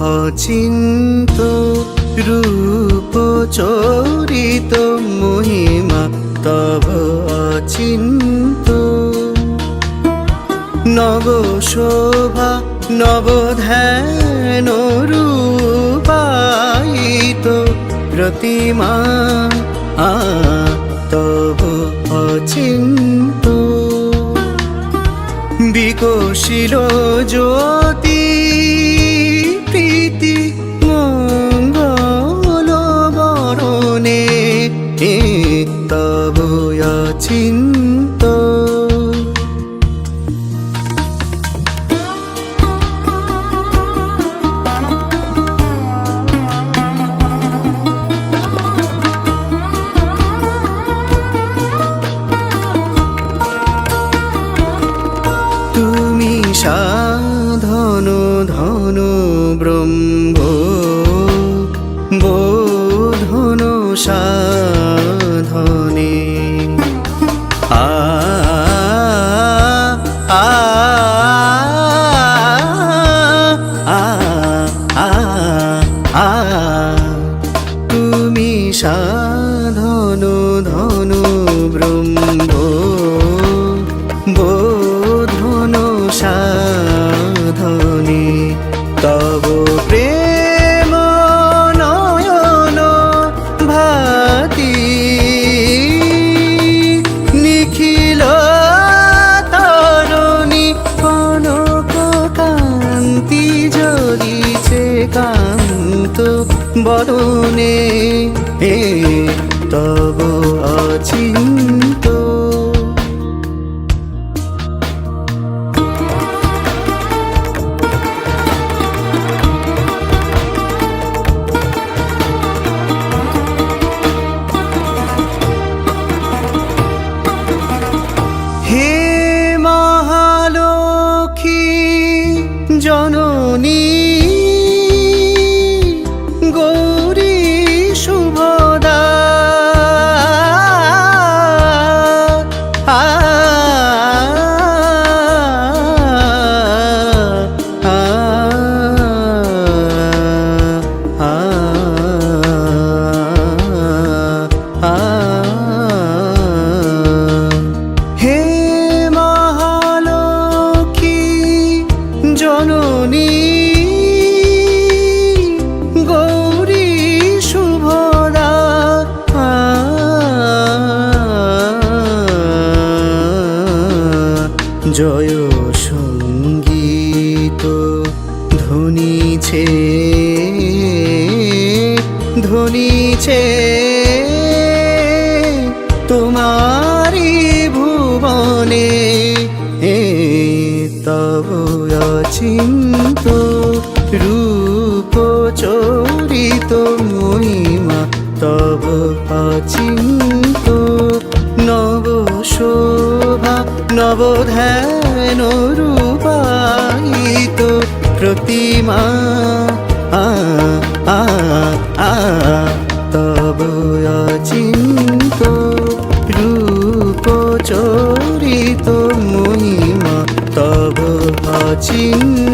অচিন্ত রূপ চরিত মহিমা তব অচিন্ত। নব শোভা নব ধ্যান রূপায়িত প্রতিমা আ তব বিকশিল জ্যোতি প্রীতি। সাধন ধন ব্রহ্ম বোধন সাধনে। আ তুমি সাধন ধন ব্রহ্ম। হে তব অচিন্ত জয় সংগীত ধ্বনিছে ধ্বনিছে তোমারি ভুবনে এ তব অচিন্ত রূপ চরিত মহিমা তব অচিন্ত। ধ্যান রূপায়িত প্রতিমা। আ তব অচিন্ত রূপ চরিত মহিমা। তব অচিন্ত